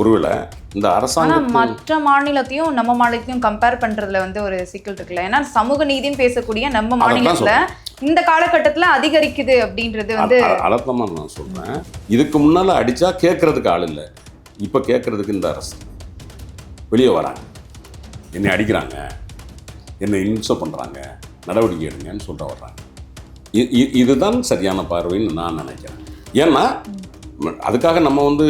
ஒருவேளை இந்த ஆனா அரசாங்கத்தில் மற்ற மாநிலத்தையும் நம்ம மாநிலத்தையும் கம்பேர் பண்றதுல வந்து ஒரு சிக்கல் இருக்குல்ல. ஏன்னா சமூக நீதின்னு பேசக்கூடிய நம்ம மாநிலத்துல இந்த காலகட்டத்துல அதிகரிக்குது அப்படின்றது வந்து அழுத்தமாக நான் சொல்கிறேன் இதுக்கு முன்னால் அடித்தா கேட்கறதுக்கு ஆள் இல்லை. இப்போ கேட்கறதுக்கு இந்த அரசு. வெளியே வராங்க. என்னை அடிக்கிறாங்க. என்னை இன்சோ பண்ணுறாங்க நடவடிக்கை எடுங்கன்னு சொல்ல வர்றாங்க இதுதான் சரியான பார்வைன்னு நான் நினைக்கிறேன். ஏன்னா அதுக்காக நம்ம வந்து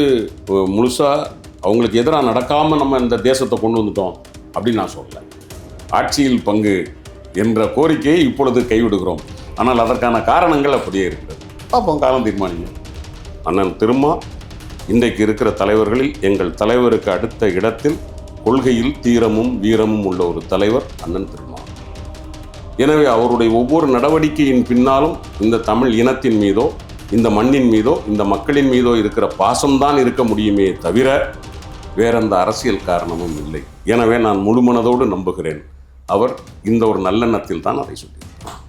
முழுசாக அவங்களுக்கு எதிராக நடக்காமல் நம்ம இந்த தேசத்தை கொண்டு வந்துட்டோம் அப்படின்னு நான் சொல்லலை. ஆட்சியில் பங்கு என்ற கோரிக்கையை இப்பொழுது கைவிடுகிறோம். ஆனால் அதற்கான காரணங்கள் அப்படியே இருக்கிறது அப்போ காலம் தீர்மானிக்கும் அண்ணன் திருமா இன்றைக்கு இருக்கிற தலைவர்களில் எங்கள் தலைவருக்கு அடுத்த இடத்தில் கொள்கையில் தீரமும் வீரமும் உள்ள ஒரு தலைவர் அண்ணன் திருமா. எனவே அவருடைய ஒவ்வொரு நடவடிக்கையின் பின்னாலும் இந்த தமிழ் இனத்தின் மீதோ இந்த மண்ணின் மீதோ இந்த மக்களின் மீதோ இருக்கிற பாசம்தான் இருக்க முடியுமே தவிர வேற எந்த அரசியல் காரணமும் இல்லை. எனவே நான் முழுமனதோடு நம்புகிறேன். அவர் இந்த ஒரு நல்லெண்ணத்தில் தான் அதை சொல்லியிருக்கிறார்.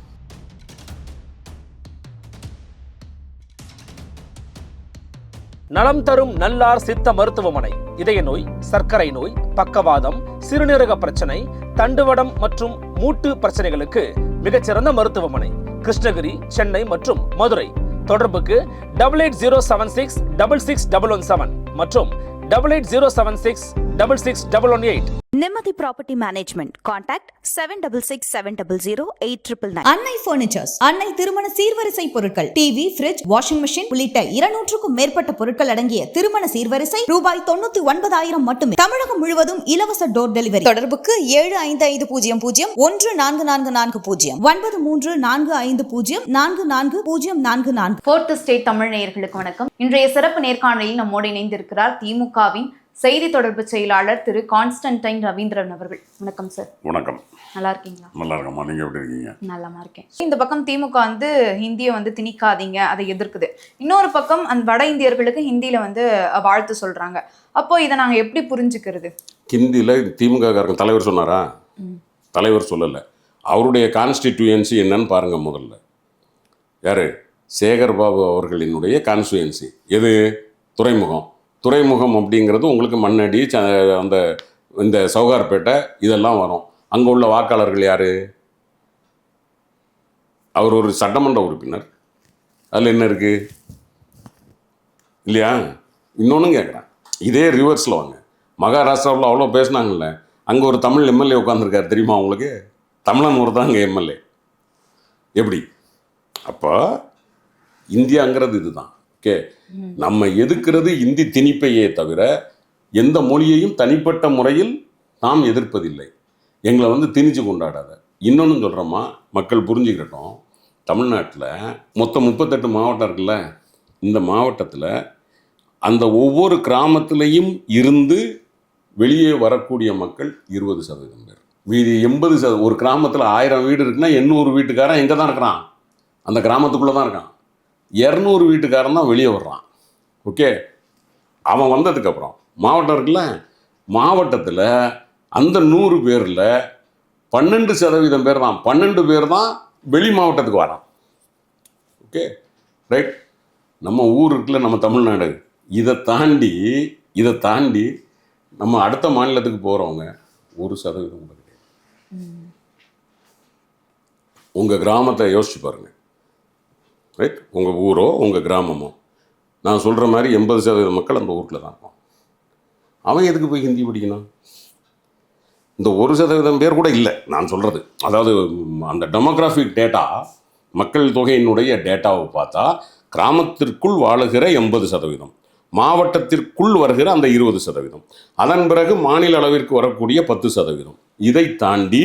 நலம் தரும் நல்லார் சித்த மருத்துவமனை இதய நோய் சர்க்கரை நோய் பக்கவாதம் சிறுநீரக பிரச்சனை தண்டுவடம் மற்றும் மூட்டு பிரச்சனைகளுக்கு மிகச்சிறந்த மருத்துவமனை கிருஷ்ணகிரி சென்னை மற்றும் மதுரை. தொடர்புக்கு double eight zero seven six double six double one seven மற்றும் double eight zero seven six double six double one eight Nimmathi property management contact seven double six seven double zero eight triple nine Annai furnitures Annai திருமண சீர்வரிசை பொருட்கள் TV fridge washing machine உள்ளிட்ட இருநூற்றுக்கும் மேற்பட்ட பொருட்கள் அடங்கிய திருமண சீர்வரிசை ரூபாய் தொண்ணூத்தி ஒன்பதாயிரம் மட்டுமே. தமிழகம் முழுவதும் இலவச டோர் டெலிவரி தொடர்புக்கு ஏழு ஐந்து ஐந்து பூஜ்ஜியம் பூஜ்ஜியம் ஒன்று நான்கு நான்கு நான்கு பூஜ்ஜியம். ஒன்பது மூன்று நான்கு ஐந்து பூஜ்ஜியம் நான்கு நான்கு பூஜ்ஜியம் நான்கு நான்கு. ஃபோர்த் ஸ்டேட் தமிழ் நேயர்களுக்கு வணக்கம். இன்றைய சிறப்பு நேர்காணலில் நம்மோடு இணைந்திருக்கிறார் திமுகவின் செய்தி தொடர்பு செயலாளர் திரு கான்ஸ்டன்டைன் ரவீந்திரன் அவர்கள். வணக்கம் சார் வணக்கம். நல்லா இருக்கீங்களா? நல்லா இருக்கம்மா நீங்கள் எப்படி இருக்கீங்க? நலமா இருக்கேன். இந்த பக்கம் திமுக வந்து ஹிந்தியை வந்து திணிக்காதீங்க அதை எதிர்க்குது. இன்னொரு பக்கம் அந்த வட இந்தியர்களுக்கு ஹிந்தியில வந்து வாழ்த்து சொல்றாங்க. அப்போ இதை நாங்க எப்படி புரிஞ்சுக்கிறது? ஹிந்தியில் திமுக தலைவர் சொன்னாரா? தலைவர் சொல்லலை. அவருடைய கான்ஸ்டிடியூயன்சி என்னன்னு பாருங்க முதல்ல. யார்? சேகர் பாபு அவர்களினுடைய கான்ஸ்டியூயன்சி எது? துறைமுகம். துறைமுகம் அப்படிங்கிறது உங்களுக்கு மண்ணடி ச அந்த இந்த சௌகார்பேட்டை இதெல்லாம் வரும். அங்கே உள்ள வாக்காளர்கள் யார்? அவர் ஒரு சட்டமன்ற உறுப்பினர். அதில் என்ன இருக்குது இல்லையா? இன்னொன்றும் கேட்குறேன் இதே ரிவர்ஸில் வாங்க. மகாராஷ்டிராவில் அவ்வளோ பேசுனாங்கல்ல. அங்கே ஒரு தமிழ் எம்எல்ஏ உட்காந்துருக்காரு தெரியுமா உங்களுக்கு? தமிழன் ஒரு தான் அங்கே எம்எல்ஏ. எப்படி? அப்போ இந்தியாங்கிறது இதுதான். ஓகே. நம்ம எதிர்க்கிறது இந்தி திணிப்பையே தவிர எந்த மொழியையும் தனிப்பட்ட முறையில் நாம் எதிர்ப்பதில்லை. எங்களை வந்து திணிச்சு கொண்டாடாத. இன்னொன்று சொல்கிறோமா மக்கள் புரிஞ்சுக்கிட்டோம். தமிழ்நாட்டில் மொத்தம் முப்பத்தெட்டு மாவட்டம் இருக்குல்ல? இந்த மாவட்டத்தில் அந்த ஒவ்வொரு கிராமத்திலையும் இருந்து வெளியே வரக்கூடிய மக்கள் இருபது சதவீதம் பேர். மீதி எண்பது சத ஒரு கிராமத்தில் ஆயிரம் வீடு இருக்குன்னா எண்ணூறு வீட்டுக்காரன் எங்கே தான் இருக்கிறான். அந்த கிராமத்துக்குள்ளே தான் இருக்கான். இரநூறு வீட்டுக்காரன் தான் வெளியே வர்றான். ஓகே அவன் வந்ததுக்கப்புறம் மாவட்டம் இருக்குல்ல? மாவட்டத்தில் அந்த நூறு பேரில் பன்னெண்டு சதவீதம் பேர் தான் பன்னெண்டு பேர் தான் வெளி மாவட்டத்துக்கு வரான். ஓகே ரைட் நம்ம ஊர் இருக்குல்ல நம்ம தமிழ்நாடு. இதை தாண்டி இதை தாண்டி நம்ம அடுத்த மாநிலத்துக்கு போகிறவங்க ஒரு சதவீதம் கூட கிடையாது. உங்கள் கிராமத்தை யோசிச்சு பாருங்க. ரைட் உங்கள் ஊரோ உங்கள் கிராமமோ. நான் சொல்கிற மாதிரி எண்பது சதவீத மக்கள் அந்த ஊரில் தான் இருப்பான் அவன் எதுக்கு போய் ஹிந்தி படிக்கணும்? இந்த ஒரு சதவீதம் பேர் கூட இல்லை நான் சொல்கிறது அதாவது அந்த டெமோகிராஃபிக் டேட்டா மக்கள் தொகையினுடைய டேட்டாவை பார்த்தா கிராமத்திற்குள் வாழுகிற எண்பது சதவீதம் மாவட்டத்திற்குள் வருகிற அந்த இருபது சதவீதம் அதன் பிறகு மாநில அளவிற்கு வரக்கூடிய பத்து சதவீதம். இதை தாண்டி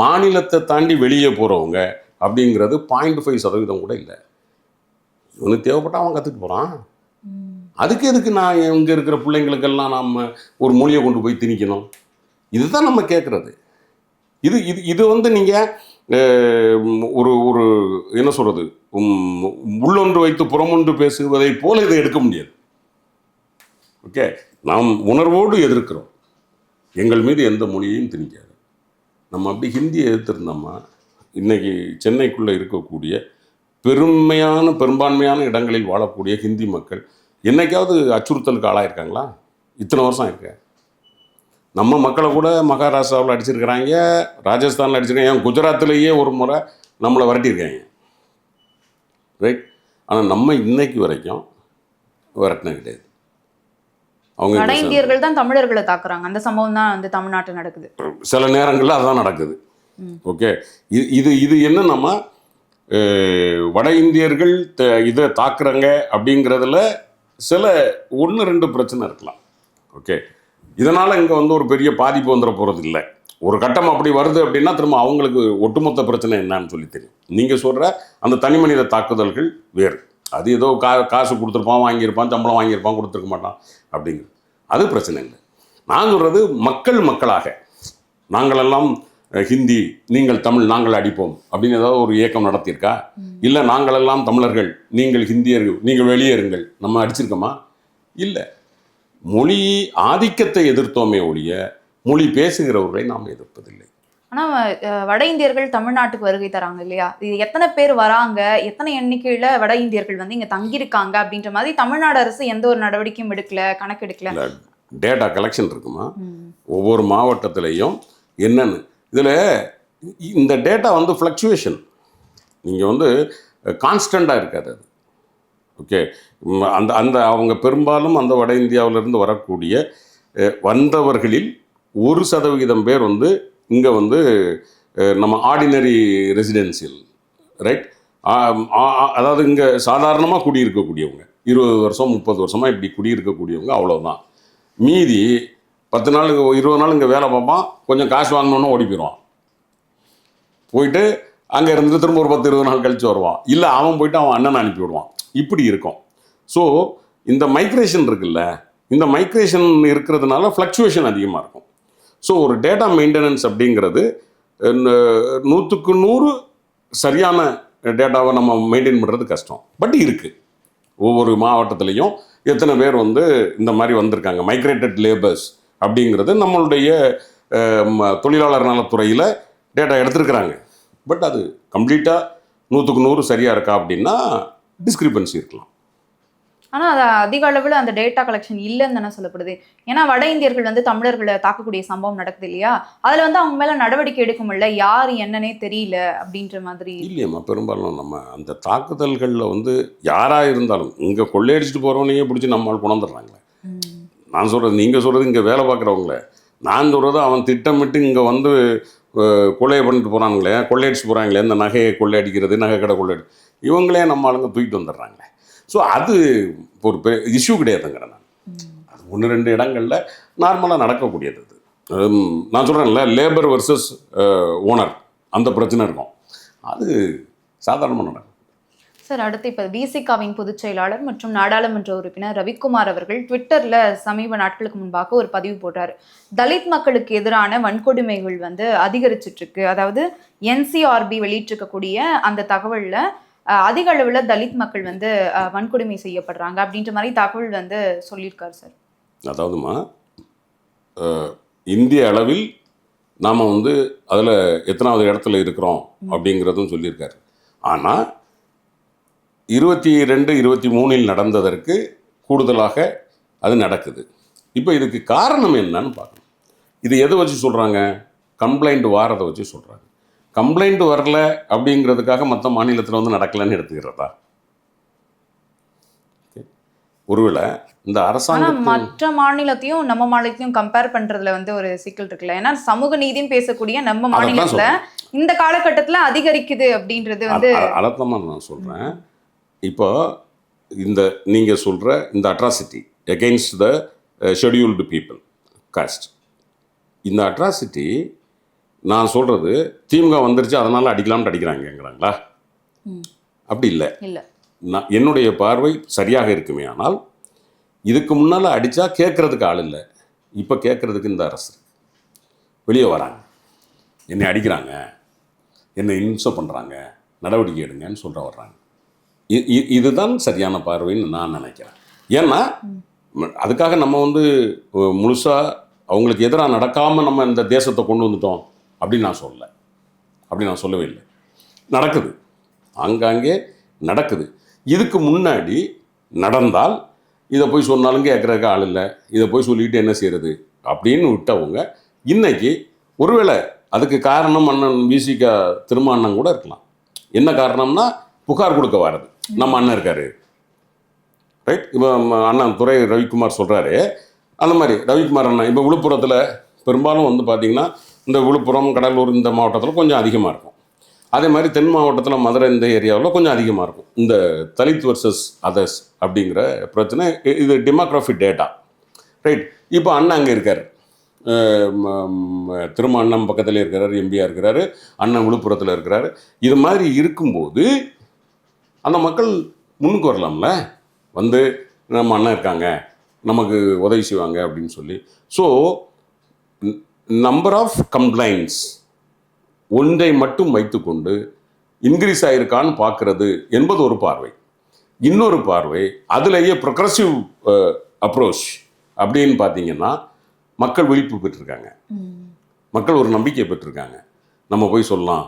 மாநிலத்தை தாண்டி வெளியே போகிறவங்க அப்படிங்கிறது பாயிண்ட் ஃபைவ் சதவீதம் கூட இல்லை. இவனுக்கு தேவைப்பட்டா அவன் கற்றுட்டு போகிறான் அதுக்கு எதுக்கு நான் இங்கே இருக்கிற பிள்ளைங்களுக்கெல்லாம் நம்ம ஒரு மொழியை கொண்டு போய் திணிக்கணும்? இதுதான் நம்ம கேட்குறது இது இது இது வந்து நீங்கள் ஒரு ஒரு என்ன சொல்கிறது உள்ளொன்று வைத்து புறமொன்று பேசுவதைப் போல இதை எடுக்க முடியாது. ஓகே? நாம் உணர்வோடு எதிர்க்கிறோம். எங்கள் மீது எந்த மொழியையும் திணிக்காது. நம்ம அப்படி ஹிந்தியை எதிர்த்திருந்தோமா இன்னைக்கு சென்னைக்குள்ளே இருக்கக்கூடிய பெருமையான பெரும்பான்மையான இடங்களில் வாழக்கூடிய ஹிந்தி மக்கள் என்னைக்காவது அச்சுறுத்தலுக்கு ஆளாயிருக்காங்களா? இத்தனை வருஷம் இருக்கு நம்ம மக்களை கூட மகாராஷ்டிராவில் அடிச்சிருக்கிறாங்க ராஜஸ்தானில் அடிச்சிருக்காங்க ஏன் குஜராத்லேயே ஒரு முறை நம்மளை விரட்டியிருக்காங்க. ரைட் ஆனால் நம்ம இன்னைக்கு வரைக்கும் விரட்டின கிடையாது. அவங்க வட இந்தியர்கள் தான் தமிழர்களை தாக்குறாங்க. அந்த சம்பவம் தான் வந்து தமிழ்நாட்டில் நடக்குது. சில நேரங்களில் அதுதான் நடக்குது. ஓகே இது இது இது என்னன்னா அஹ், வட இந்தியர்கள் த- இதை தாக்குறாங்க அப்படிங்கிறதுல சில ஒன்று ரெண்டு பிரச்சனை இருக்கலாம். ஓகே. இதனால் இங்கே வந்து ஒரு பெரிய பாதிப்பு வந்துட போகிறது இல்லை ஒரு கட்டம் அப்படி வருது அப்படின்னா திரும்ப அவங்களுக்கு ஒட்டுமொத்த பிரச்சனை என்னன்னு சொல்லி தெரியும். நீங்கள் சொல்கிற அந்த தனி மனித தாக்குதல்கள் வேறு. அது ஏதோ கா காசு கொடுத்துருப்பான் வாங்கியிருப்பான் சம்பளம் வாங்கியிருப்பான் கொடுத்துருக்க மாட்டான் அப்படிங்கிறது. அது பிரச்சனை இல்லை. நான் சொல்கிறது மக்கள் மக்களாக. நாங்களெல்லாம் ஹிந்தி நீங்கள் தமிழ் நாங்கள் அடிப்போம் அப்படின்னு ஏதாவது ஒரு இயக்கம் நடத்தியிருக்கா? இல்லை நாங்களெல்லாம் தமிழர்கள் நீங்கள் ஹிந்தியர்கள் நீங்கள் வெளியேறுங்கள் நம்ம அடிச்சிருக்கோமா? இல்லை. மொழி ஆதிக்கத்தை எதிர்த்தோமே ஒழிய மொழி பேசுகிறவர்களை நாம் எதிர்ப்பதில்லை. ஆனா அஹ், வட இந்தியர்கள் தமிழ்நாட்டுக்கு வருகை தராங்க இல்லையா? இது எத்தனை பேர் வராங்க? எத்தனை எண்ணிக்கையில வட இந்தியர்கள் வந்து இங்க தங்கியிருக்காங்க? அப்படின்ற மாதிரி தமிழ்நாடு அரசு எந்த ஒரு நடவடிக்கையும் எடுக்கல இல்லை டேட்டா கலெக்ஷன் இருக்குமா. ஒவ்வொரு மாவட்டத்திலையும் என்னன்னு இதில் இந்த டேட்டா வந்து ஃப்ளக்சுவேஷன் நீங்கள் வந்து கான்ஸ்டண்ட்டாக இருக்காது அது. ஓகே அந்த அந்த அவங்க பெரும்பாலும் அந்த வட இந்தியாவிலிருந்து வரக்கூடிய வந்தவர்களில் ஒரு சதவிகிதம் பேர் வந்து இங்கே வந்து நம்ம ஆர்டினரி ரெசிடென்சியல் ரைட் அதாவது இங்கே சாதாரணமாக குடியிருக்கக்கூடியவங்க. இருபது வருஷம் முப்பது வருஷமாக இப்படி குடியிருக்கக்கூடியவங்க அவ்வளோதான் மீதி பத்து நாள் இருபது நாள் இங்கே வேலை பார்ப்பான். கொஞ்சம் காசு வாங்கணுன்னு ஓடி போயிடுவான். போயிட்டு அங்கே இருந்துட்டு திரும்ப ஒரு பத்து இருபது நாள் கழித்து வருவான். இல்லை அவன் போயிட்டு அவன் அண்ணனை அனுப்பி விடுவான். இப்படி இருக்கும். ஸோ இந்த மைக்ரேஷன் இருக்குல்ல இந்த மைக்ரேஷன் இருக்கிறதுனால ஃப்ளக்சுவேஷன் அதிகமாக இருக்கும். ஸோ ஒரு டேட்டா மெயின்டெனன்ஸ் அப்படிங்கிறது நூற்றுக்கு நூறு சரியான டேட்டாவை நம்ம மெயின்டைன் பண்ணுறது கஷ்டம். பட் இருக்குது ஒவ்வொரு மாவட்டத்துலேயும் எத்தனை பேர் வந்து இந்த மாதிரி வந்திருக்காங்க. மைக்ரேட்டட் லேபர்ஸ் அப்படிங்கிறது நம்மளுடைய தொழிலாளர் நலத்துறையில் டேட்டா எடுத்திருக்கிறாங்க. பட் அது கம்ப்ளீட்டாக நூற்றுக்கு நூறு சரியாக இருக்கா அப்படின்னா டிஸ்கிரிபன்சி இருக்கலாம். ஆனா அது அதிக அளவுல அந்த டேட்டா கலெக்ஷன் இல்லைன்னு தானே சொல்லப்படுது. ஏன்னா வட இந்தியர்கள் வந்து தமிழர்களை தாக்கக்கூடிய சம்பவம் நடக்குது இல்லையா? அதுல வந்து அவங்க மேல நடவடிக்கை எடுக்க முடியல. யார் என்னன்னே தெரியல அப்படின்ற மாதிரி. இல்லையம்மா பெரும்பாலும் நம்ம அந்த தாக்குதல்களில் வந்து யாராக இருந்தாலும் இங்கே கொள்ளையடிச்சிட்டு போகிறவனையே பிடிச்சி நம்மால் கொண்டாந்துடுறாங்களே. நான் சொல்கிறது நீங்கள் சொல்கிறது இங்கே வேலை பார்க்குறவங்கள. நான் சொல்கிறது அவன் திட்டமிட்டு இங்கே வந்து கொள்ளையை பண்ணிட்டு போகிறானுங்களே கொள்ளையடிச்சு போகிறாங்களே இந்த நகையை கொள்ளையடிக்கிறது நகை கடை கொள்ளையடி இவங்களே நம்ம ஆளுங்க தூக்கிட்டு வந்துடுறாங்களே. ஸோ அது ஒரு பெரிய இஷ்யூ கிடையாதுங்கிறேன் நான். அது ஒன்று ரெண்டு இடங்களில் நார்மலாக நடக்கக்கூடியது அது. நான் சொல்கிறேன்ல லேபர் வர்சஸ் ஓனர் அந்த பிரச்சனை இருக்கும். அது சாதாரணமாக நடக்கும். சார் அடுத்து இப்ப விசிகாவின் பொதுச் செயலாளர் மற்றும் நாடாளுமன்ற உறுப்பினர் ரவிக்குமார் அவர்கள் ட்விட்டர்ல சமீப நாட்களுக்கு முன்பாக ஒரு பதிவு போட்டார். தலித் மக்களுக்கு எதிரான வன்கொடுமைகள் வந்து அதிகரிச்சிட்டு இருக்கு அதாவது என்சிஆர்பி வெளியிட்டிருக்கக்கூடிய அந்த தகவல்ல அதிக அளவுல தலித் மக்கள் வந்து வன்கொடுமை செய்யப்படுறாங்க அப்படின்ற மாதிரி தகவல் வந்து சொல்லியிருக்காரு சார். அதாவதுமா இந்திய அளவில் நாம் வந்து அதில் எத்தனாவது இடத்துல இருக்கிறோம் அப்படிங்கிறதும் சொல்லியிருக்காரு. ஆனால் இருபத்தி ரெண்டு இருபத்தி மூணில் நடந்ததற்கு கூடுதலாக அது நடக்குது. இப்போ இதுக்கு காரணம் என்னன்னு பார்க்கணும். இது எதை வச்சு சொல்கிறாங்க கம்ப்ளைண்ட் வாரதை வச்சு சொல்கிறாங்க கம்ப்ளைண்ட் வரல அப்படிங்கிறதுக்காக மற்ற மாநிலத்தில் வந்து நடக்கலைன்னு எடுத்துக்கிறதா. ஒருவேளை இந்த ஆனா அரசாங்கத்தின் மற்ற மாநிலத்தையும் நம்ம மாநிலத்தையும் கம்பேர் பண்றதுல வந்து ஒரு சிக்கல் இருக்குல்ல. ஏன்னா சமூக நீதின்னு பேசக்கூடிய நம்ம மாநிலத்துல சொல்றேன். இந்த காலகட்டத்துல அதிகரிக்குது அப்படின்றது வந்து அலத்தமாக நான் சொல்கிறேன் இப்போ இந்த நீங்கள் சொல்கிற இந்த atrocity against the scheduled people caste இந்த அட்ராசிட்டி நான் சொல்கிறது திமுக வந்துருச்சு அதனால் அடிக்கலாம்னு அடிக்கிறாங்கங்கிறாங்களா. அப்படி இல்லை. இல்ல. நான் என்னுடைய பார்வை சரியாக இருக்குமே ஆனால் இதுக்கு முன்னால் அடித்தா கேட்குறதுக்கு ஆள் இல்லை. இப்போ கேட்குறதுக்கு இந்த அரசு வெளியே வராங்க. என்னை அடிக்கிறாங்க. என்னை இன்சோ பண்ணுறாங்க நடவடிக்கை எடுங்கன்னு சொல்ற வர்றாங்க இதுதான் சரியான பார்வைன்னு நான் நினைக்கிறேன். ஏன்னா அதுக்காக நம்ம வந்து முழுசாக அவங்களுக்கு எதிராக நடக்காமல் நம்ம இந்த தேசத்தை கொண்டு வந்துட்டோம் அப்படின்னு நான் சொல்லலை. அப்படி நான் சொல்லவே இல்லை. நடக்குது. ஆங்காங்கே நடக்குது. இதுக்கு முன்னாடி நடந்தால் இதை போய் சொன்னாலும் கேட்குறதுக்கு ஆள் இல்லை. இதை போய் சொல்லிட்டு என்ன செய்கிறது அப்படின்னு விட்டவங்க இன்னைக்கு ஒருவேளை அதுக்கு காரணம் அண்ணன் விசிக திரும்ப அண்ணன் கூட இருக்கலாம். என்ன காரணம்னா புகார் கொடுக்க வர்றது நம்ம அண்ணன் இருக்காரு. ரைட் இப்போ அண்ணன் துரை ரவிக்குமார் சொல்கிறாரு அந்த மாதிரி ரவிக்குமார் அண்ணன் இப்போ விழுப்புரத்தில் பெரும்பாலும் வந்து பார்த்திங்கன்னா இந்த விழுப்புரம் கடலூர் இந்த மாவட்டத்தில் கொஞ்சம் அதிகமாக இருக்கும். அதே மாதிரி தென் மாவட்டத்தில் மதுரை இந்த ஏரியாவில் கொஞ்சம் அதிகமாக இருக்கும். இந்த தலித் வர்சஸ் அதர்ஸ் அப்படிங்கிற பிரச்சனை இது டெமோக்ராஃபி டேட்டா ரைட் இப்போ அண்ணன் அங்கே இருக்கார். திரும்ப அண்ணன் பக்கத்தில் இருக்கிறாரு எம்பியாக இருக்கிறாரு அண்ணன் விழுப்புரத்தில் இருக்கிறாரு. இது மாதிரி இருக்கும்போது அந்த மக்கள் முன்னுக்கு வரலாம்ல? வந்து நம்ம அண்ணன் இருக்காங்க நமக்கு உதவி செய்வாங்க அப்படின்னு சொல்லி. ஸோ நம்பர் ஆஃப் கம்ப்ளைண்ட்ஸ் ஒன்றை மட்டும் வைத்துக்கொண்டு இன்க்ரீஸ் ஆகிருக்கான்னு பார்க்கறது என்பது ஒரு பார்வை. இன்னொரு பார்வை அதுலேயே ப்ரொக்ரஸிவ் அப்ரோச் அப்படின்னு பார்த்தீங்கன்னா மக்கள் விழிப்பு பெற்றிருக்காங்க. மக்கள் ஒரு நம்பிக்கை பெற்றிருக்காங்க. நம்ம போய் சொல்லலாம்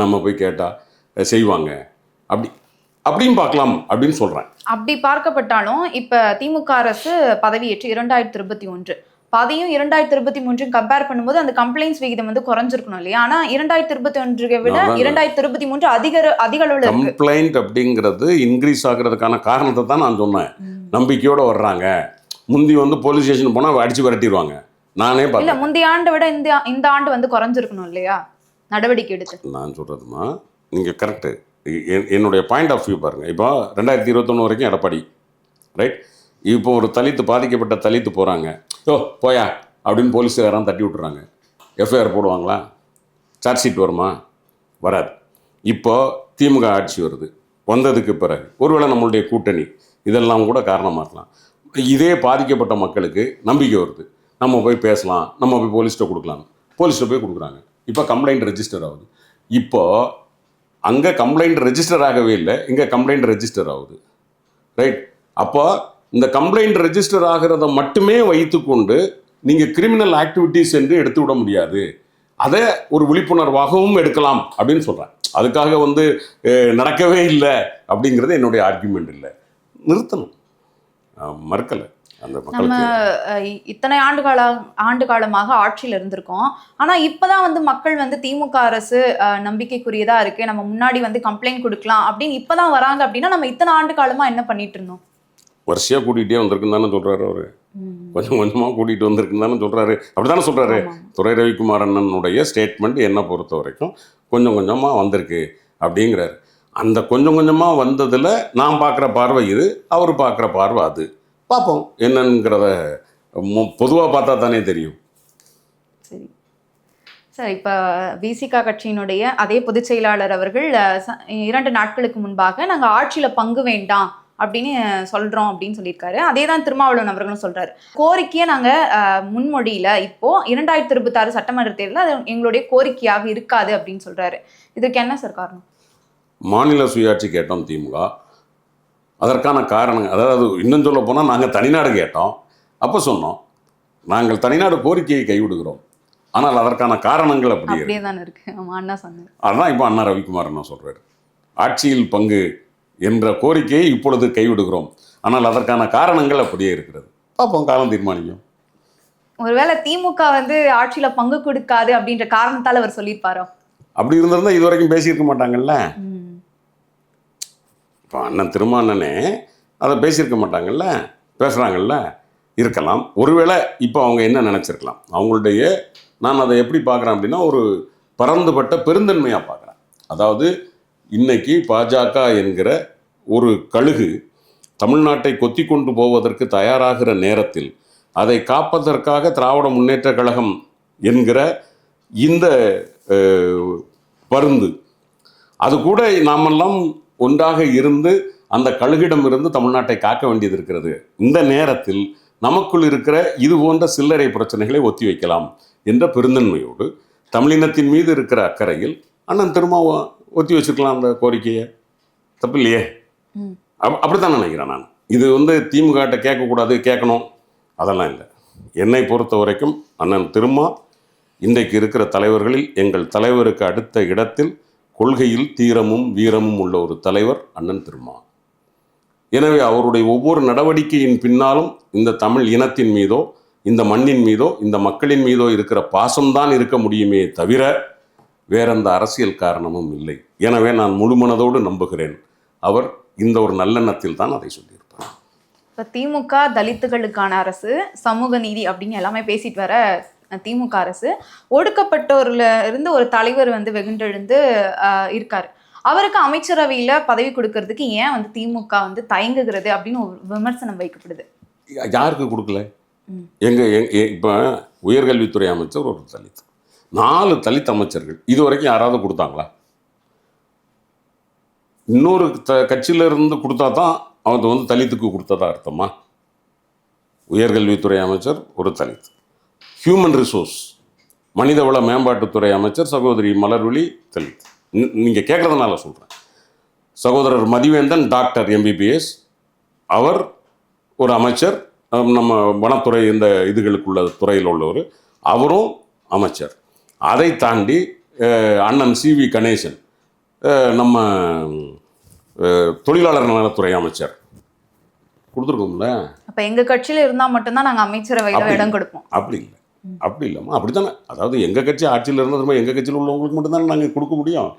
நம்ம போய் கேட்டால் செய்வாங்க. அப்படி அப்படியும் பார்க்கலாம் அப்படின்னு சொல்கிறேன் அப்படி பார்க்கப்பட்டாலும் இப்ப திமுக அரசு பதவியேற்று இரண்டாயிரத்தி இருபத்தி ஒன்று. அதையும் இரண்டாயிரத்தி இருபத்தி மூன்றையும் கம்பேர் பண்ணும்போது அந்த கம்ப்ளைண்ட்ஸ் விகிதம் வந்து குறைஞ்சிருக்கணும் இல்லையா? ஆனா இரண்டாயிரத்தி இருபத்தி ஒன்றை விட. இரண்டாயிரத்தி இருபத்தி மூன்று அதிக அதிக அளவுல கம்ப்ளைண்ட் அப்படிங்கிறது இன்க்ரீஸ் ஆகுறதுக்கான காரணத்தை தான் நான் சொன்னேன். நம்பிக்கையோட வர்றாங்க. முந்தி வந்து போலீஸ் ஸ்டேஷன் போனால் அடிச்சு விரட்டிடுவாங்க. நானே இல்ல முந்தைய ஆண்டை விட இந்த இந்த ஆண்டு வந்து குறைஞ்சிருக்கணும் இல்லையா? நடவடிக்கை எடுத்து. நான் சொல்கிறதுமா நீங்கள் கரெக்டு என்னுடைய பாயிண்ட் ஆஃப் வியூ பாருங்கள் இப்போ ரெண்டாயிரத்தி இருபத்தொன்று வரைக்கும் எடப்பாடி ரைட் இப்போ ஒரு தலித்து பாதிக்கப்பட்ட தலித்து போகிறாங்க ஓ போயா அப்படின்னு போலீஸ்காரன் தட்டி விட்டுறாங்க. எஃப்ஐஆர் போடுவாங்களா? சார்ஜ் ஷீட் வருமா? வராது. இப்போ திமுக ஆட்சி வருது. வந்ததுக்கு பிறகு ஒருவேளை நம்மளுடைய கூட்டணி இதெல்லாம் கூட காரணமாக இருக்கலாம். இதே பாதிக்கப்பட்ட மக்களுக்கு நம்பிக்கை வருது. நம்ம போய் பேசலாம். நம்ம போய் போலீஸ்கிட்ட கொடுக்கலாம். போலீஸ்கிட்ட போய் கொடுக்குறாங்க. இப்போ கம்ப்ளைண்ட் ரெஜிஸ்டர் ஆகுது. இப்போது அங்கே கம்ப்ளைண்ட் ரெஜிஸ்டர் ஆகவே இல்லை. இங்கே கம்ப்ளைண்ட் ரெஜிஸ்டர் ஆகுது. ரைட் அப்போ இந்த கம்ப்ளைண்ட் ரெஜிஸ்டர் ஆகிறத மட்டுமே வைத்துக்கொண்டு நீங்கள் கிரிமினல் ஆக்டிவிட்டீஸ் என்று எடுத்து விட முடியாது. அதை ஒரு விழிப்புணர்வாகவும் எடுக்கலாம் அப்படின்னு சொல்கிறேன் அதுக்காக வந்து நடக்கவே இல்லை அப்படிங்கிறது என்னுடைய ஆர்குமெண்ட் இல்லை. நிறுத்தணும். மறுக்கலை. நம்ம இத்தனை ஆண்டு கால ஆண்டு காலமாக ஆட்சியில் இருந்திருக்கோம். ஆனா இப்பதான் வந்து மக்கள் வந்து திமுக அரசு அஹ், நம்பிக்கைக்குரியதா இருக்கு. நம்ம முன்னாடி வந்து கம்ப்ளைண்ட் கொடுக்கலாம் அப்படின்னு இப்பதான் வராங்க அப்படின்னா நம்ம இத்தனை ஆண்டு காலமா என்ன பண்ணிட்டு இருந்தோம்? வரிசையாக கூட்டிகிட்டே வந்திருக்குன்னு தானே சொல்கிறாரு அவர். கொஞ்சம் கொஞ்சமாக கூட்டிகிட்டு வந்திருக்குன்னு தானே சொல்கிறாரு அப்படி தானே சொல்கிறாரு. துரை ரவிக்குமார் அண்ணனுடைய ஸ்டேட்மெண்ட் என்னை பொறுத்த வரைக்கும் கொஞ்சம் கொஞ்சமாக வந்திருக்கு அப்படிங்கிறாரு. அந்த கொஞ்சம் கொஞ்சமாக வந்ததில் நான் பார்க்குற பார்வை இது அவர் பார்க்குற பார்வை அது. பார்ப்போம். என்னங்கிறத பொதுவாக பார்த்தா தானே தெரியும். சரி. சார் இப்போ விசிகா கட்சியினுடைய அதே பொதுச் செயலாளர் அவர்கள் இரண்டு நாட்களுக்கு முன்பாக நாங்கள் ஆட்சியில் பங்கு வேண்டாம் அப்படின்னு சொல்றோம் அப்படின்னு சொல்லியிருக்காரு. அதே தான் திருமாவளவன் அவர்களும் சொல்றாரு. கோரிக்கையை நாங்கள் முன்மொழியில. இப்போ இரண்டாயிரத்தி இருபத்தாறு சட்டமன்ற தேர்தலில் அது எங்களுடைய கோரிக்கையாக இருக்காது அப்படின்னு சொல்றாரு. இதுக்கு என்ன சார் காரணம்? மாநில சுயாட்சி கேட்டோம் திமுக. அதற்கான காரணம் அதாவது இன்னும் சொல்ல போனால் நாங்கள் தனிநாடு கேட்டோம். அப்போ சொன்னோம் நாங்கள் தனிநாடு கோரிக்கையை கைவிடுகிறோம். ஆனால் அதற்கான காரணங்கள் அப்படி அதான் இப்போ அண்ணா ரவிக்குமார் என்ன சொல்கிறாரு ஆட்சியில் பங்கு என்ற கோரிக்கையை இப்பொழுது கைவிடுகிறோம். ஆனால் அதற்கான காரணங்கள் அப்படியே இருக்கிறது. பார்ப்போம் காலம் தீர்மானிக்கும். ஒருவேளை திமுக வந்து ஆட்சியில பங்கு கொடுக்காது அப்படின்ற காரணத்தால அவர் சொல்லியிருப்பாரோ? அப்படி இருந்திருந்தா இது வரைக்கும் பேசியிருக்க மாட்டாங்கல்ல. இப்போ அண்ணன் திருமானனே அதை பேசியிருக்க மாட்டாங்கல்ல? பேசுகிறாங்கல்ல இருக்கலாம். ஒருவேளை இப்போ அவங்க என்ன நினச்சிருக்கலாம்? அவங்களுடைய நான் அதை எப்படி பார்க்குறேன் அப்படின்னா ஒரு பரந்துபட்ட பெருந்தன்மையாக பார்க்குறேன். அதாவது இன்னைக்கு பாஜக என்கிற ஒரு கழுகு தமிழ்நாட்டை கொத்தி கொண்டு போவதற்கு தயாராகிற நேரத்தில் அதை காப்பதற்காக திராவிட முன்னேற்ற கழகம் என்கிற இந்த பருந்து அது கூட நாமெல்லாம் ஒன்றாக இருந்து அந்த கழுகிடம் இருந்து தமிழ்நாட்டை காக்க வேண்டியது இருக்கிறது. இந்த நேரத்தில் நமக்குள் இருக்கிற இது போன்ற சில்லறை பிரச்சனைகளை ஒத்தி வைக்கலாம் என்ற பெருந்தன்மையோடு தமிழினத்தின் மீது இருக்கிற அக்கறையில் அண்ணன் திரும்ப ஒத்தி வச்சிருக்கலாம் அந்த கோரிக்கையை. தப்பு இல்லையே. அப் அப்படித்தான் நினைக்கிறேன் நான். இது வந்து திமுகட்ட கேட்கக்கூடாது கேட்கணும். அதெல்லாம் இல்லை. என்னை பொறுத்த வரைக்கும் அண்ணன் திருமா இன்றைக்கு இருக்கிற தலைவர்களில் எங்கள் தலைவருக்கு அடுத்த இடத்தில் கொள்கையில் தீரமும் வீரமும் உள்ள ஒரு தலைவர் அண்ணன் திருமா. எனவே அவருடைய ஒவ்வொரு நடவடிக்கையின் பின்னாலும் இந்த தமிழ் இனத்தின் மீதோ இந்த மண்ணின் மீதோ இந்த மக்களின் மீதோ இருக்கிற பாசம்தான் இருக்க முடியுமே தவிர வேற எந்த அரசியல் காரணமும் இல்லை. எனவே நான் முழுமனதோடு நம்புகிறேன். அவர் இந்த ஒரு நல்லெண்ணத்தில் தான் அதை சொல்லியிருப்பார். இப்போ திமுக தலித்துகளுக்கான அரசு சமூக நீதி அப்படின்னு எல்லாமே பேசிட்டு வர திமுக அரசு ஒடுக்கப்பட்டோர்ல இருந்து ஒரு தலைவர் வந்து வெகுண்டெழுந்து இருக்காரு. அவருக்கு அமைச்சரவையில பதவி கொடுக்கறதுக்கு ஏன் வந்து திமுக வந்து தயங்குகிறது அப்படின்னு ஒரு விமர்சனம் வைக்கப்படுது. யாருக்கு கொடுக்கல. எங்க இப்போ உயர்கல்வித்துறை அமைச்சர் ஒரு தலித். நாலு தலித் அமைச்சர்கள். இது வரைக்கும் யாராவது கொடுத்தாங்களா? இன்னொரு த கட்சியில இருந்து கொடுத்தா தான் அவங்க வந்து தலித்துக்கு கொடுத்ததா அர்த்தமா? உயர்கல்வித்துறை அமைச்சர் ஒரு தலித். ஹியூமன் ரிசோர்ஸ் மனிதவள மேம்பாட்டுத்துறை அமைச்சர் சகோதரி மலர்விழி தலித் நீ- நீங்க கேட்கறதுனால சொல்றேன். சகோதரர் மதிவேந்தன் டாக்டர் எம்பிபிஎஸ் அவர் ஒரு அமைச்சர் நம்ம வனத்துறை இந்த இதுகளுக்குள்ள துறையில் உள்ளவர். அவரும் அமைச்சர். அதை தாண்டி அண்ணன் சி வி கணேசன் நம்ம தொழிலாளர் நலத்துறை அமைச்சர். கொடுத்துருக்கோம்ல? அப்ப எங்க கட்சியில இருந்தா மட்டும்தான் நாங்க அமைச்சரவையில இடம் கொடுப்போம். அப்படி இல்லை. அப்படி இல்லைம்மா அப்படித்தானே? அதாவது எங்கள் கட்சி ஆட்சியில் இருந்தால் திரும்ப எங்கள் கட்சியில் உள்ளவங்களுக்கு மட்டும்தானே நாங்கள் கொடுக்க முடியும்?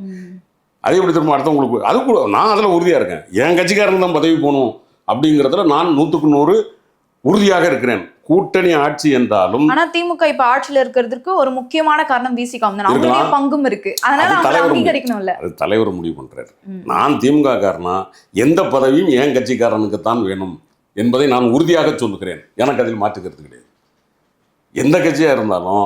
அதே எப்படி திரும்ப அடுத்தவங்களுக்கு அது கூட நான் அதில் உறுதியாக இருக்கேன். என் கட்சிக்காரங்க தான் பதவி போகணும் அப்படிங்கிறதுல நான் நூற்றுக்கு நூறு உறுதியாக இருக்கிறேன். கூட்டணி ஆட்சி என்றாலும் ஆனா திமுக இப்ப ஆட்சியில இருக்கிறதுக்கு ஒரு முக்கியமான காரணம் விசிக தான். அவங்களுடைய. பங்கும் இருக்கு. அதனால தலைவர் அங்கீகரிக்கணும்ல. அது தலைவர் முடிவு பண்ணுறாரு ம். நான் திமுக காரனா எந்த பதவியும் என் கட்சிக்காரனுக்கு தான் வேணும் என்பதை நான் உறுதியாக சொல்லுகிறேன். எனக்கு அதில் மாற்றுக்கிறது கிடையாது. எந்த கட்சியாக இருந்தாலும்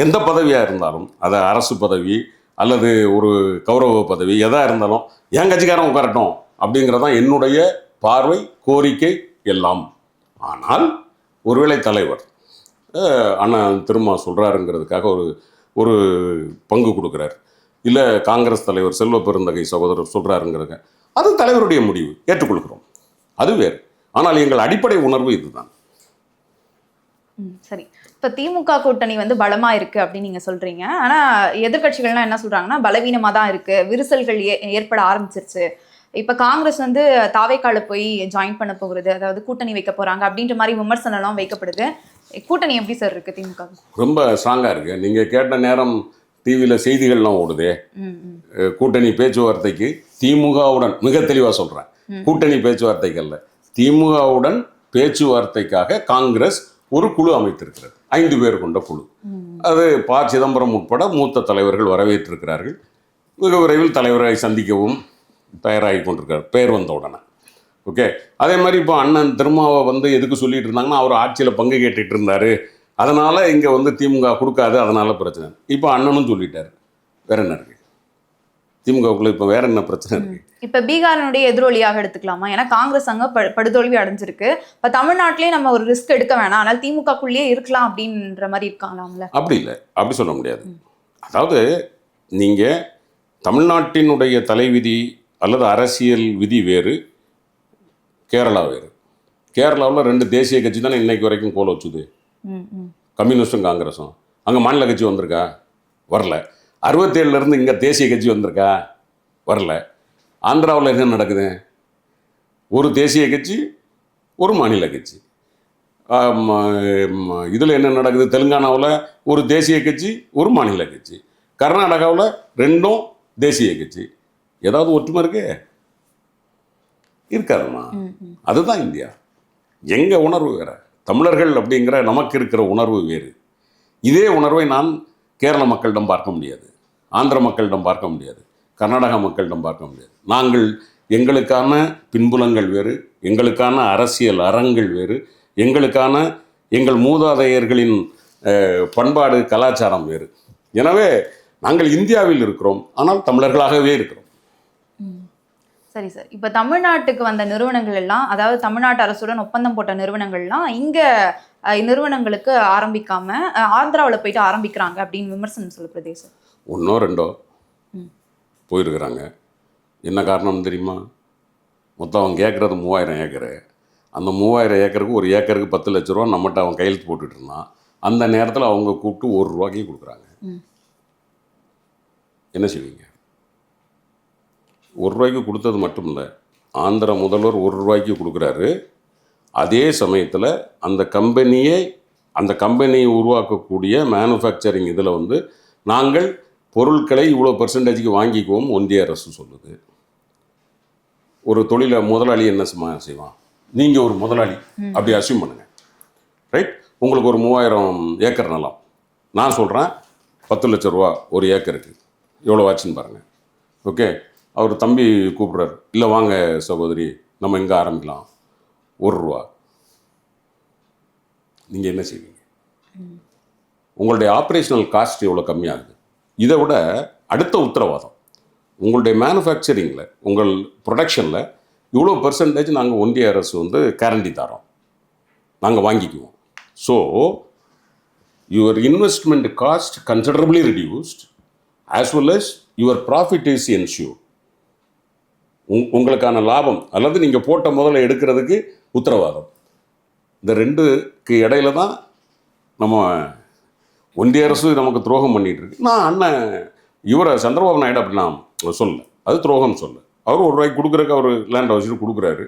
எந்த பதவியாக இருந்தாலும் அது அரசு பதவி அல்லது ஒரு கௌரவ பதவி எதாக இருந்தாலும் என் கட்சிக்காரன் உட்காரட்டும்? அப்படிங்கிறதான் என்னுடைய பார்வை கோரிக்கை எல்லாம். ஆனால் ஒருவேளை தலைவர் அஹ், அண்ணன் சொல்கிறாருங்கிறதுக்காக ஒரு ஒரு பங்கு கொடுக்குறார். இல்லை காங்கிரஸ் தலைவர் செல்வ பெருந்தகை சகோதரர் சொல்கிறாருங்கிறதுக்கு அது தலைவருடைய முடிவு ஏற்றுக்கொள்கிறோம். அது வேறு. ஆனால் எங்கள் அடிப்படை உணர்வு இதுதான். சரி. இப்ப திமுக கூட்டணி வந்து பலமா இருக்கு அப்படின்னு நீங்க சொல்றீங்க. ஆனா எதிர்க்கட்சிகள்லாம் என்ன சொல்றாங்கன்னா பலவீனமா தான் இருக்கு. விரிசல்கள் ஏ- ஏற்பட ஆரம்பிச்சிருச்சு. இப்ப காங்கிரஸ் வந்து தாவைக்கால போய் ஜாயின் பண்ண போகிறது அதாவது கூட்டணி வைக்க போறாங்க அப்படின்ற மாதிரி விமர்சனம் எல்லாம் வைக்கப்படுது. கூட்டணி எப்படி சார் இருக்கு திமுக? ரொம்ப ஸ்ட்ராங்காக இருக்கு. நீங்கள் கேட்ட நேரம் டிவியில் செய்திகள்லாம் ஓடுதே. கூட்டணி பேச்சுவார்த்தைக்கு திமுகவுடன் மிக தெளிவாக சொல்கிறேன். கூட்டணி பேச்சுவார்த்தைக்கு அல்ல. திமுகவுடன் பேச்சுவார்த்தைக்காக காங்கிரஸ் ஒரு குழு அமைத்திருக்கிறது. ஐந்து பேர் கொண்ட குழு. அது ப. சிதம்பரம் உட்பட மூத்த தலைவர்கள் வரவேற்றிருக்கிறார்கள். மிக விரைவில் தலைவரை சந்திக்கவும் தயாராகி கொண்டிருக்கார் பெயர் வந்த உடனே. ஓகே. அதே மாதிரி இப்போ அண்ணன் திருமாவை வந்து எதுக்கு சொல்லிட்டு இருந்தாங்கன்னா அவர் ஆட்சியில் பங்கு கேட்டுட்டு இருந்தாரு. அதனால இங்கே வந்து திமுக கொடுக்காது அதனால பிரச்சனை. இப்போ அண்ணனும் சொல்லிட்டாரு. வேற என்ன இருக்கு? திமுகவுக்குள்ள இப்போ வேற என்ன பிரச்சனை இருக்கு? இப்ப பீகாரினுடைய எதிரொலியாக எடுத்துக்கலாமா? ஏன்னா காங்கிரஸ் அங்க படு- படுதோல்வி அடைஞ்சிருக்கு. இப்ப தமிழ்நாட்டிலேயே நம்ம ஒரு ரிஸ்க் எடுக்க வேணாம். ஆனால் திமுகக்குள்ளேயே இருக்கலாம் அப்படின்ற மாதிரி இருக்காங்களாம்ல? அப்படி இல்லை. அப்படி சொல்ல முடியாது. அதாவது நீங்கள் தமிழ்நாட்டினுடைய தலைவிதி அல்லது அரசியல் விதி வேறு கேரளா வேறு. கேரளாவில் ரெண்டு தேசிய கட்சி தானே இன்னைக்கு வரைக்கும் கோல வச்சுது. கம்யூனிஸ்டும் காங்கிரஸும் அங்கே மாநில கட்சி வந்திருக்கா? வரல. அறுபத்தேழுல இருந்து இங்கே தேசிய கட்சி வந்திருக்கா? வரல. ஆந்திராவில் என்ன நடக்குது? ஒரு தேசிய கட்சி ஒரு மாநில கட்சி. இதில் என்ன நடக்குது? தெலுங்கானாவில் ஒரு தேசிய கட்சி ஒரு மாநில கட்சி. கர்நாடகாவில் ரெண்டும் தேசிய கட்சி. ஏதாவது ஒற்றுமை இருக்கே? இருக்காதுமா. அதுதான் இந்தியா. எங்க உணர்வு வேற? தமிழர்கள் அப்படிங்கிற நமக்கு இருக்கிற உணர்வு வேறு. இதே உணர்வை நான் கேரள மக்களிடம் பார்க்க முடியாது ஆந்திர மக்களிடம் பார்க்க முடியாது கர்நாடக மக்களிடம் பார்க்க முடியாது. நாங்கள் எங்களுக்கான பின்புலங்கள் வேறு எங்களுக்கான அரசியல் அறங்கள் வேறு எங்களுக்கான எங்கள் மூதாதையர்களின் பண்பாடு கலாச்சாரம் வேறு. எனவே நாங்கள் இந்தியாவில் இருக்கிறோம் ஆனால் தமிழர்களாகவே இருக்கிறோம். சரி சார். இப்ப தமிழ்நாட்டுக்கு வந்த நிறுவனங்கள் எல்லாம் அதாவது தமிழ்நாட்டு அரசுடன் ஒப்பந்தம் போட்ட நிறுவனங்கள்லாம் இங்க நிறுவனங்களுக்கு ஆரம்பிக்காம ஆந்திராவுல போயிட்டு ஆரம்பிக்கிறாங்க அப்படின்னு விமர்சனம் சொல்லப்படுதே சார். ஒன்றோ ரெண்டோ. போயிருக்கிறாங்க. என்ன காரணம் தெரியுமா? மொத்தம் அவன் கேட்குறது மூவாயிரம் ஏக்கரு. அந்த மூவாயிரம் ஏக்கருக்கு ஒரு ஏக்கருக்கு பத்து லட்ச ரூபா நம்மகிட்ட அவன் கையெழுத்து போட்டுட்டு இருந்தான். அந்த நேரத்தில் அவங்க கூப்பிட்டு ஒரு ரூபாய்க்கு கொடுக்குறாங்க. என்ன செய்வீங்க? ஒரு ரூபாய்க்கு கொடுத்தது மட்டும் இல்லை ஆந்திர முதல்வர் ஒரு ரூபாய்க்கு கொடுக்குறாரு. அதே சமயத்தில் அந்த கம்பெனியை அந்த கம்பெனியை உருவாக்கக்கூடிய மேனுஃபேக்சரிங் இதில் வந்து நாங்கள் பொருட்களை இவ்வளோ பெர்சன்டேஜுக்கு வாங்கிக்குவோம் ஒன்றிய அரசு சொல்லுது. ஒரு தொழிலை முதலாளி என்ன செய்வான்? நீங்கள் ஒரு முதலாளி. அப்படி அசியூம் பண்ணுங்க. ரைட் உங்களுக்கு ஒரு மூவாயிரம் ஏக்கர் நிலம். நான் சொல்கிறேன் பத்து லட்ச ரூபா ஒரு ஏக்கருக்கு. எவ்வளோ ஆச்சுன்னு பாருங்கள் ஓகே அவர் தம்பி கூப்பிட்றாரு இல்லை வாங்க சகோதரி நம்ம எங்கே ஆரம்பிக்கலாம். ஒரு ரூபா. நீங்கள் என்ன செய்வீங்க? உங்களுடைய ஆப்ரேஷனல் காஸ்ட் எவ்வளோ கம்மியாகுது இதை விட அடுத்த உத்தரவாதம். உங்களுடைய மேனுஃபேக்சரிங்கில் உங்கள் ப்ரொடக்ஷனில் இவ்வளோ பெர்சன்டேஜ் நாங்கள் ஒன்றிய அரசு வந்து கேரண்டி தரோம் நாங்கள் வாங்கிக்குவோம். So your investment cost considerably reduced as well as your profit is ensure உங்களுக்கான லாபம் அல்லது நீங்கள் போட்ட முதல்ல எடுக்கிறதுக்கு உத்தரவாதம். இந்த ரெண்டுக்கு இடையில தான் நம்ம ஒன்றிய அரசு நமக்கு துரோகம் பண்ணிகிட்டு இருக்கு. நான் அண்ணன் இவரை சந்திரபாபு நாயுடு அப்படி நான் சொல்ல அது துரோகம் சொல்ல அவர் ஒரு ரூபாய்க்கு கொடுக்குறக்கு அவர் லேண்டை வச்சுட்டு கொடுக்குறாரு.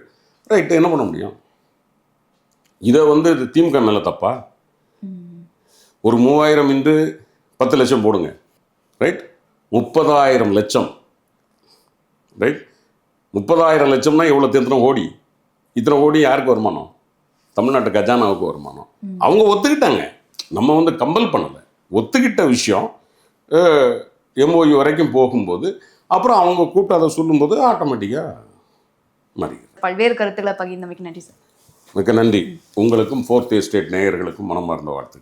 ரைட்டு என்ன பண்ண முடியும்? இதை வந்து இது திமுக மேலே தப்பா? ஒரு மூவாயிரம் இன்று பத்து லட்சம் போடுங்க. ரைட் முப்பதாயிரம் லட்சம். ரைட் முப்பதாயிரம் லட்சம்னா எவ்வளோ இத்தனை கோடி? இத்தனை கோடி யாருக்கு வருமானம்? தமிழ்நாட்டு கஜானாவுக்கு வருமானம். அவங்க ஒத்துக்கிட்டாங்க. நம்ம வந்து கம்பல் பண்ணலை. ஒத்துக்கிட்ட விஷயம் எம்ஓயு வரைக்கும் போகும்போது அப்புறம் அவங்க கூப்பிட்டு அதை சொல்லும்போது ஆட்டோமேட்டிக்காக மாறிக்குது பல்வேறு கருத்துக்களை பகிர்ந்தமைக்கு நன்றி சார் மிக்க நன்றி. உங்களுக்கும் ஃபோர்த் எஸ்டேட் நேயர்களுக்கும் மனமார்ந்த வாழ்த்துக்கள்.